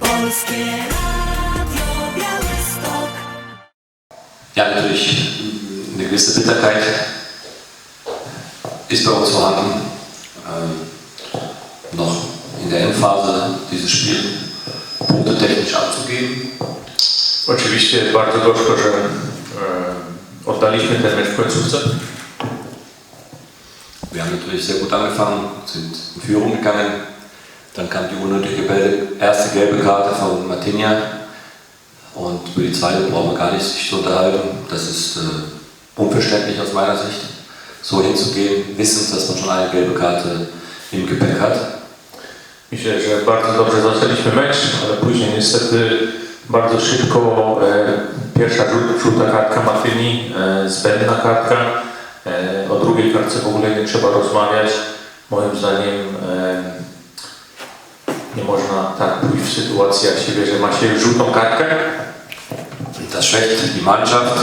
Polskie Radio Białystok. Ja, natürlich eine gewisse Bitterkeit ist bei uns vorhanden. Ähm, noch in der Endphase dieses Spiel punktetechnisch abzugeben. Oczywiście bardzo gorzko, że e, oddaliśmy ten mecz w końcówce. Wir haben natürlich sehr gut angefangen, sind in Führung gegangen. Dann kam die unnötige erste gelbe Karte von Martinia. Und über die zweite brauchen wir gar nicht sich zu unterhalten. Das ist äh, unverständlich aus meiner Sicht, so hinzugehen, wissend, dass man schon eine gelbe Karte im Gepäck hat. Myślę, że bardzo dobrze zaczęliśmy mecz, ale później niestety bardzo szybko e, pierwsza żół- żółta kartka Matyni, e, zbędna kartka. E, o drugiej kartce w ogóle nie trzeba rozmawiać. Moim zdaniem e, nie można tak pójść w sytuacji, jak się wie, że ma się żółtą kartkę. Das schwächt die Mannschaft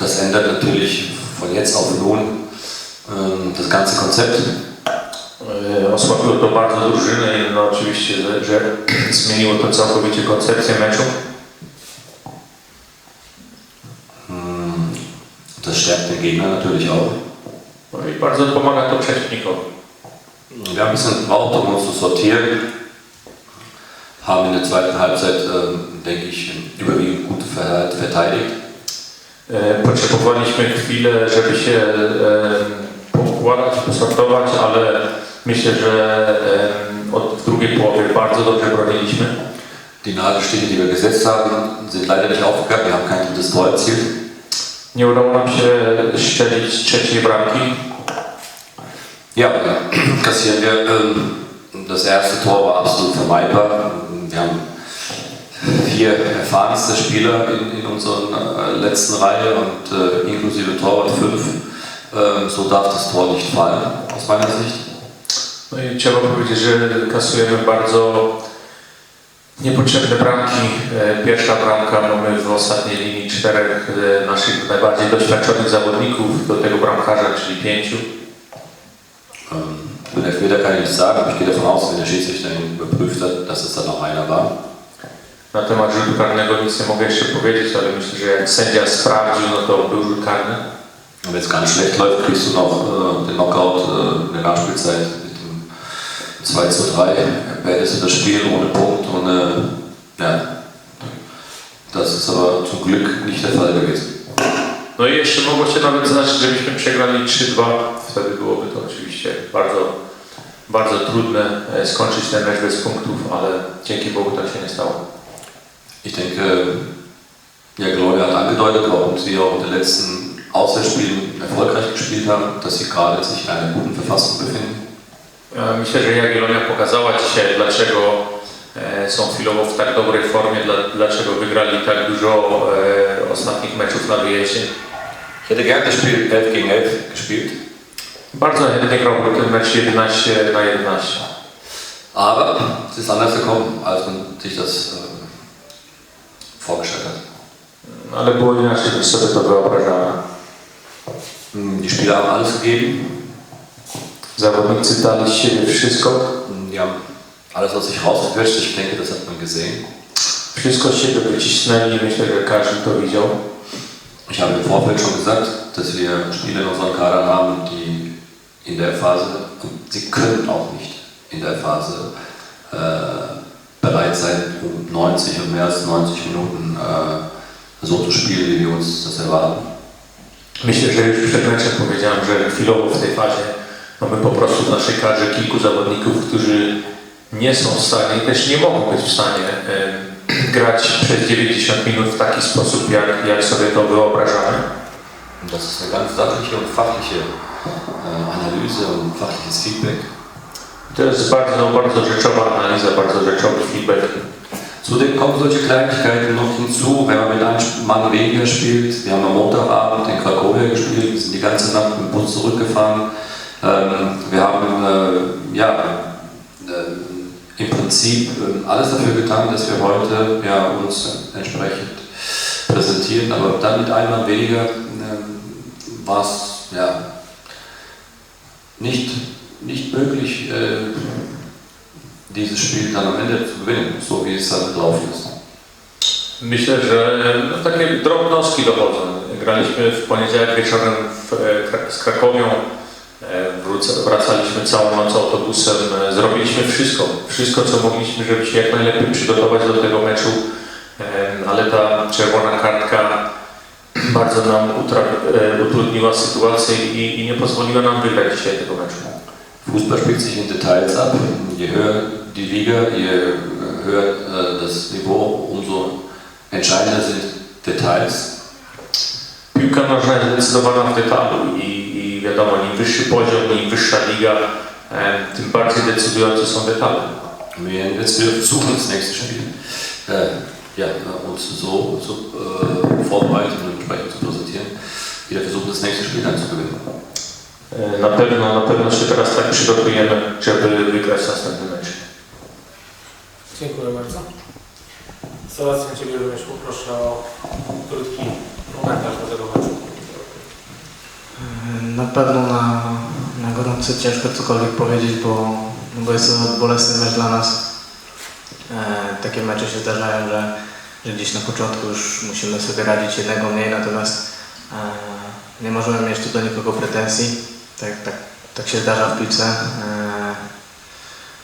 das ändert natürlich von jetzt auf nun ähm, das ganze Konzept. E, Osłabiło to bardzo drużynę i no oczywiście, że, że zmieniło to całkowicie koncepcję meczu. Das stärkt den Gegner natürlich auch. No i bardzo pomaga to przeciwnikowi. Wir haben ein bisschen gebraucht, um uns zu sortieren. Haben in der zweiten Halbzeit, ähm, denke ich, überwiegend gut ver- verteidigt. Potrzebowaliśmy chwilę, żeby się poukładać, posortować, ale myślę, że od drugiej połowie bardzo dobrze broniliśmy. Die Nadelstiche, die wir gesetzt haben, sind leider nicht aufgegangen. Wir haben kein drittes Tor erzielt. Nie udało nam się strzelić trzeciej bramki. Ja, kassieren wir. Ähm, das erste Tor war absolut vermeidbar. Wir haben vier erfahrenste Spieler in, in unserer äh, letzten Reihe und äh, inklusive Torwart fünf. Ähm, so darf das Tor nicht fallen, aus meiner Sicht. No i trzeba powiedzieć, że kasujemy bardzo niepotrzebne bramki. E, Pierwsza bramka mamy w ostatniej linii czterech e, naszych najbardziej doświadczonych zawodników, do tego bramkarza, czyli pięciu. Ähm, über den Elfmeter kann ich nichts sagen, aber ich gehe davon aus, wenn der Schiedsrichter ihn überprüft hat, dass es dann noch einer war. Na temat rzutu karnego nic nie mogę jeszcze powiedzieć, ale myślę, że jak sędzia sprawdził, no to był rzut karny. Und wenn es ganz schlecht läuft, kriegst du noch äh, den Knockout äh, in der Nachspielzeit mit dem 2 zu 3. Beendest du das Spiel ohne Punkt, ohne. Ja. Das ist aber zum Glück nicht der Fall gewesen. No i jeszcze mogło się nawet zdarzyć, żebyśmy przegrali 3-2. Wtedy byłoby to oczywiście bardzo, bardzo trudne e, skończyć ten mecz bez punktów, ale dzięki Bogu tak się nie stało. Ich denke, ja, Gloria hat angedeutet, warum sie auch in den letzten Auswärtsspielen erfolgreich gespielt haben, dass sie gerade sich in einer guten Verfassung befinden. Myślę, że Jagiellonia pokazała dzisiaj, dlaczego e, są chwilowo w tak dobrej formie, dla- dlaczego wygrali tak dużo e, ostatnich meczów na wyjeździe. Ich hätte gerne das Spiel 11 gegen 11 gespielt, Bardzo chętnie grałbym ten mecz 11 na 11. aber es ist anders gekommen, als man sich das äh, vorgestellt hat. Ale było inaczej niż sobie to wyobrażałem. Mm, Die Spieler haben alles gegeben, Zawodnicy dali z siebie wszystko. Mm, haben alles aus sich rausgequetscht, ich denke, das hat man gesehen. Wszystko z siebie wycisnęli, myślę, że każdy to widział. Ich habe im Vorfeld schon gesagt, dass wir Spieler in unserem Kader haben, die in der Phase, und sie können auch nicht in der Phase äh, bereit sein, um 90 und mehr als 90 Minuten äh, so zu spielen, wie wir uns das erwarten. Myślę, że już przed meczem powiedziałem, że chwilowo w tej fazie mamy po prostu w naszej kadrze kilku zawodników, którzy nie są w stanie i też nie mogą być w stanie em, grać przez 90 minut w taki sposób, jak, jak sobie to wyobrażamy. Das ist eine ganz sachliche und fachliche Analyse und fachliches Feedback. To jest bardzo, bardzo rzeczowa analiza, bardzo rzeczowy feedback. Zudem kommen solche Kleinigkeiten noch hinzu, wenn man mit einem Mann weniger spielt. Wir haben am Montagabend in Cracovia gespielt, wir sind die ganze Nacht mit dem Bus zurückgefahren. Ähm, wir haben äh, ja, äh, im Prinzip äh, alles dafür getan, dass wir heute ja, uns entsprechend präsentieren, aber dann mit einem Mann weniger äh, war es ja, nicht, nicht möglich, äh, dieses Spiel dann am Ende zu gewinnen, so wie es dann gelaufen ist. Myślę, że no, takie drobnostki dochodzą. Graliśmy w poniedziałek wieczorem w, e, z Krakowią. E, wracaliśmy całą noc autobusem. E, Zrobiliśmy wszystko. Wszystko, co mogliśmy, żeby się jak najlepiej przygotować do tego meczu. E, Ale ta czerwona kartka bardzo nam e, utrudniła sytuację i, i nie pozwoliła nam wygrać dzisiaj tego meczu. Fußball spielt sich in Details ab. Je höher die Liga, je höher äh, das Niveau, umso entscheidender sind Details. Piłka nożna jest zdecydowana w detalu i, i wiadomo, im wyższy poziom, im wyższa liga, e, tym bardziej decydujące są detale. Wir jetzt wieder versuchen, das nächste Spiel äh, ja, uns so zu, äh, vorbereiten und entsprechend zu präsentieren. Wieder versuchen, das nächste Spiel dann zu gewinnen. E, Na pewno, na pewno się teraz tak przygotujemy, żeby wygrać następny mecz. Dziękuję bardzo. Sebastian, Ciebie również poproszę o krótki komentarz do tego meczu. Na pewno na, na gorąco ciężko cokolwiek powiedzieć, bo, no bo jest to bolesny mecz dla nas. E, takie mecze się zdarzają, że, że gdzieś na początku już musimy sobie radzić jednego mniej, natomiast e, nie możemy mieć tu do nikogo pretensji. Tak, tak, tak się zdarza w piłce. E,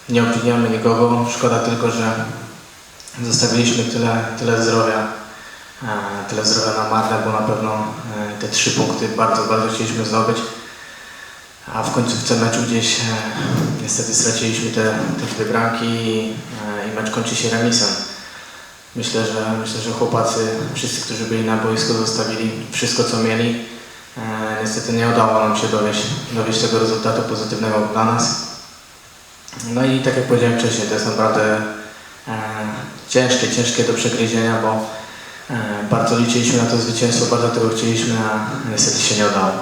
nie obwiniamy nikogo. Szkoda tylko, że zostawiliśmy tyle, tyle zdrowia e, tyle zdrowia na marne, bo na pewno e, te trzy punkty bardzo, bardzo chcieliśmy zdobyć. A w końcówce meczu gdzieś e, niestety straciliśmy te, te dwie bramki i, i mecz kończy się remisem. Myślę, że myślę, że chłopacy, wszyscy, którzy byli na boisku, zostawili wszystko, co mieli. E, niestety nie udało nam się dowieść, dowieść tego rezultatu pozytywnego dla nas. No i tak jak powiedziałem wcześniej, to jest naprawdę e, ciężkie, ciężkie do przegryzienia, bo E, Bardzo liczyliśmy na to zwycięstwo, bardzo tego chcieliśmy, a niestety się nie udało.